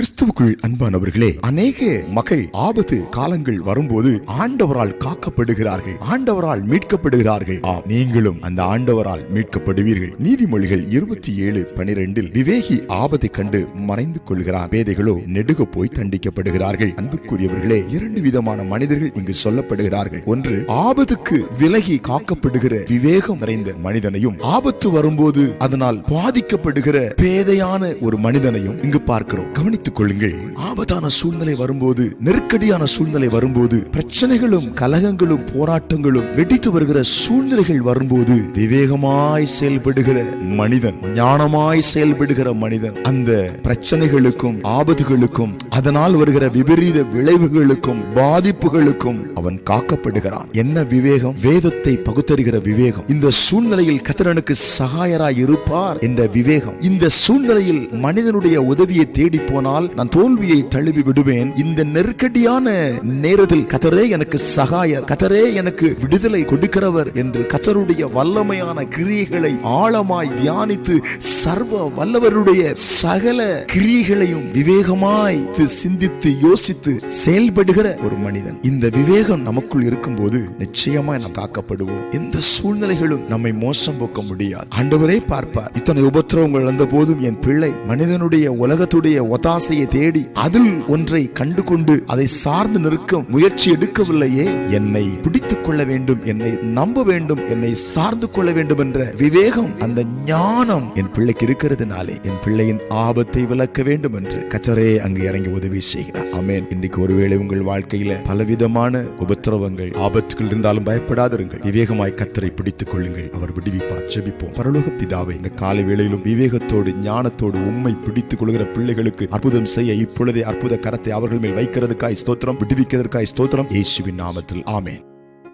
கிறிஸ்துவுக்குள் அன்பானவர்களே அநேக மக்கள் ஆபத்து காலங்கள் வரும்போது ஆண்டவரால் காக்கப்படுகிறார்கள் ஆண்டவரால் மீட்கப்படுகிறார்கள். ஆம் நீங்களும் அந்த ஆண்டவரால் மீட்கப்படுவீர்கள். நீதிமொழிகள் இருபத்தி ஏழு பனிரெண்டில் விவேகி ஆபத்தை கண்டு மறைந்து கொள்கிறார் பேதைகளோ நெடுக போய் தண்டிக்கப்படுகிறார்கள். அன்புக்குரியவர்களே இரண்டு விதமான மனிதர்கள் இங்கு சொல்லப்படுகிறார்கள். ஒன்று ஆபத்துக்கு விலகி காக்கப்படுகிற விவேகம் நிறைந்த மனிதனையும் ஆபத்து வரும்போது அதனால் பாதிக்கப்படுகிற பேதையான ஒரு மனிதனையும் இங்கு பார்க்கிறோம். வைத்துக் கொள்ளுங்கள் ஆபத்தான சூழ்நிலை வரும்போது நெருக்கடியான சூழ்நிலை வரும்போது பிரச்சனைகளும் கலகங்களும் போராட்டங்களும் வெடித்து வருகிற சூழ்நிலைகள் வரும்போது விவேகமாய் செயல்படுகிற மனிதன் ஞானமாய் செயல்படுகிற மனிதன் அந்த பிரச்சனைகளுக்கும் ஆபத்துகளுக்கும் அதனால் வருகிற விபரீத விளைவுகளுக்கும் பாதிப்புகளுக்கும் அவன் காக்கப்படுகிறான். என்ன விவேகம்? வேதத்தை பகுத்தறிகிற விவேகம். இந்த சூழ்நிலையில் கத்திரனுக்கு சகாயராய் இருப்பார் என்ற விவேகம். இந்த சூழ்நிலையில் மனிதனுடைய உதவியை தேடி போனால் நான் தோல்வியை தழுவி விடுவேன். இந்த நெருக்கடியான நேரத்தில் கத்தரே எனக்கு சகாயர் கத்தரே எனக்கு விடுதலை கொடுக்கிறவர் என்று கத்தருடைய வல்லமையான கிரியைகளை ஆழமாய் தியானித்து சர்வ வல்லவருடைய சகல கிரியைகளையும் விவேகமாய் சிந்தித்து யோசித்து செயல்படுகிற ஒரு மனிதன். இந்த விவேகம் நமக்குள் இருக்கும்போது நிச்சயமாய் நாம் காக்கப்படுவோம். எந்த சூழ்நிலைகளும் நம்மை மோசம் போக்க முடியாது. ஆண்டவரே பார்ப்பார். இத்தனை உபத்திரவங்கள் வந்த போதும் என் பிள்ளை மனிதனுடைய உலகத்துடைய ஆசையை தேடி அதில் ஒன்றை கண்டு கொண்டு அதை சார்ந்து நிற்க முயற்சி எடுக்கவில்லையே? என்னை பிடித்துக் கொள்ள வேண்டும் என்னை நம்ப வேண்டும் என்னை சார்ந்து கொள்ள வேண்டும் என்ற விவேகம் அந்த ஞானம் என் பிள்ளைக்கு இருக்கிறதுனாலே என் பிள்ளையின் ஆபத்தை விளக்க வேண்டும் என்று கச்சரே அங்கு இறங்கி உதவி செய்கிறார். அமேன் இன்றைக்கு ஒருவேளை உங்கள் வாழ்க்கையில பலவிதமான உபத்திரவங்கள் ஆபத்துகள் இருந்தாலும் பயப்படாதிருங்கள். விவேகமாய் கத்தரை பிடித்துக் கொள்ளுங்கள். அவர் விடுவிப்பார். ஜெபிப்போம். பரலோக பிதாவை இந்த காலை வேளையிலும் விவேகத்தோடு ஞானத்தோடு உண்மை பிடித்துக் கொள்கிற பிள்ளைகளுக்கு அற்புதம் செய்ய இப்பொழுதே அற்புத கரத்தை அவர்கள் மேல் வைக்கிறதுக்காய் ஸ்தோத்திரம் விடுவிக்கிறதுக்காய் ஸ்தோத்திரம். இயேசுவின் நாமத்தில். ஆமேன்.